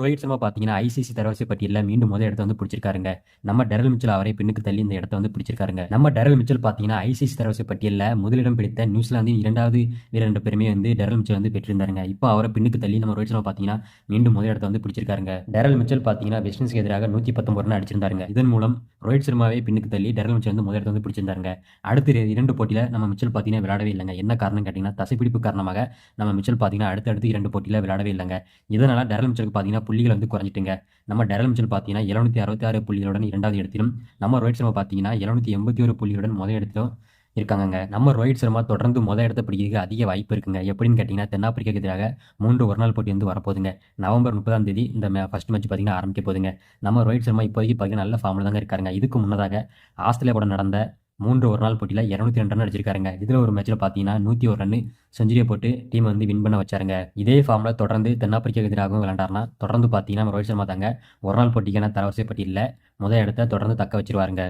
ரோஹித் சர்மா பார்த்தீங்கன்னா ஐசிசி தரவரிசை பட்டியலில் மீண்டும் முதல் இடத்த வந்து பிடிச்சிருக்காருங்க. நம்ம டெரல் மிச்சல் அவரை பின்னுக்கு தள்ளி இந்த இடத்த வந்து பிடிச்சிருக்காருங்க. நம்ம டெரல் மிச்சல் பார்த்தீங்கன்னா ஐசிசி தரவரிசை பட்டியலில் முதலிடம் பிடித்த நியூசிலாந்தின் இரண்டாவது வீரர் ரெண்டு பேருமே வந்து டெரல் மிச்சல் வந்து பெற்றிருந்தாருங்க. இப்போ அவரை பின்னுக்கு தள்ளி நம்ம ரோஹித் சர்மா பார்த்தீங்கன்னா மீண்டும் முதல் இடத்த வந்து பிடிச்சிருக்காருங்க. டெரல் மிச்சல் பார்த்தீங்கன்னா வெஸ்ட் இண்டீஸ்க்கு எதிராக நூற்றி பத்தொம்பது ரன் அடிச்சிருந்தாருங்க. இதன் மூலம் ரோஹித் சர்மாவை பின்னுக்கு தள்ளி டெரல் மிச்சல் வந்து முதல் இடத்த வந்து பிடிச்சிருந்தாருங்க. அடுத்த இரண்டு போட்டியில் நம்ம மிச்சல் பார்த்தீங்கன்னா விளையாடவே இல்லைங்க. என்ன காரணம் கேட்டிங்கன்னா தசைப்பிடிப்பு காரணமாக நம்ம மிச்சல் பார்த்தீங்கன்னா அடுத்தடுத்து இரண்டு போட்டியில் விளையாடவே இல்லைங்க. இதனால் டெரல் மிச்சலுக்கு பார்த்தீங்கன்னா புள்ளிகள் வந்து குறைஞ்சிட்டுங்க. நம்ம டெரல் மிச்சல் பார்த்தீங்கன்னா எழுநூத்தி அறுபத்தி ஆறு புள்ளிகளுடன் இரண்டாவது இடத்திலும் நம்ம ரோஹித் சர்மா பார்த்தீங்கன்னா எழுநூற்றி எண்பத்தி ஒரு புள்ளிகளுடன் முதல் இடத்திலும் இருக்காங்கங்க. நம்ம ரோஹித் சர்மா தொடர்ந்து முதல் இடத்த பிடிக்கிறதுக்கு அதிக வாய்ப்பு இருக்குங்க. எப்படின்னு கேட்டிங்கன்னா தென்னாப்பிரிக்காக்கு எதிராக மூன்று ஒரு நாள் போட்டி வந்து வரப்போகுதுங்க. நவம்பர் முப்பதாம் தேதி இந்த ஃபஸ்ட் மேட்ச் பார்த்தீங்கன்னா ஆரம்பிக்க போகுதுங்க. நம்ம ரோஹித் சர்மா இப்போதைக்கு பார்த்தீங்கன்னா நல்ல ஃபார்மில் தாங்க இருக்காருங்க. இதுக்கு முன்னதாக ஆஸ்திரேலியா கூட நடந்த மூன்று ஒரு நாள் போட்டியில் இரநூத்தி ரெண்டு ரன் அடிச்சிருக்காருங்க. இதில் ஒரு மேட்ச்சில் பார்த்தீங்கன்னா நூற்றி ஒரு ரன் செஞ்சுரியை போட்டு டீம் வந்து வின் பண்ண வச்சாருங்க. இதே ஃபார்மில் தொடர்ந்து தென்னாப்பிரிக்கா எதிராகவும் விளையாண்டாருன்னா தொடர்ந்து பார்த்தீங்கன்னா நம்ம ரோஹித் சர்மா தாங்க ஒரு நாள் போட்டிக்கான தரவரிசை பட்டியலில் முதல் இடத்த தொடர்ந்து தக்க வச்சிருவாருங்க.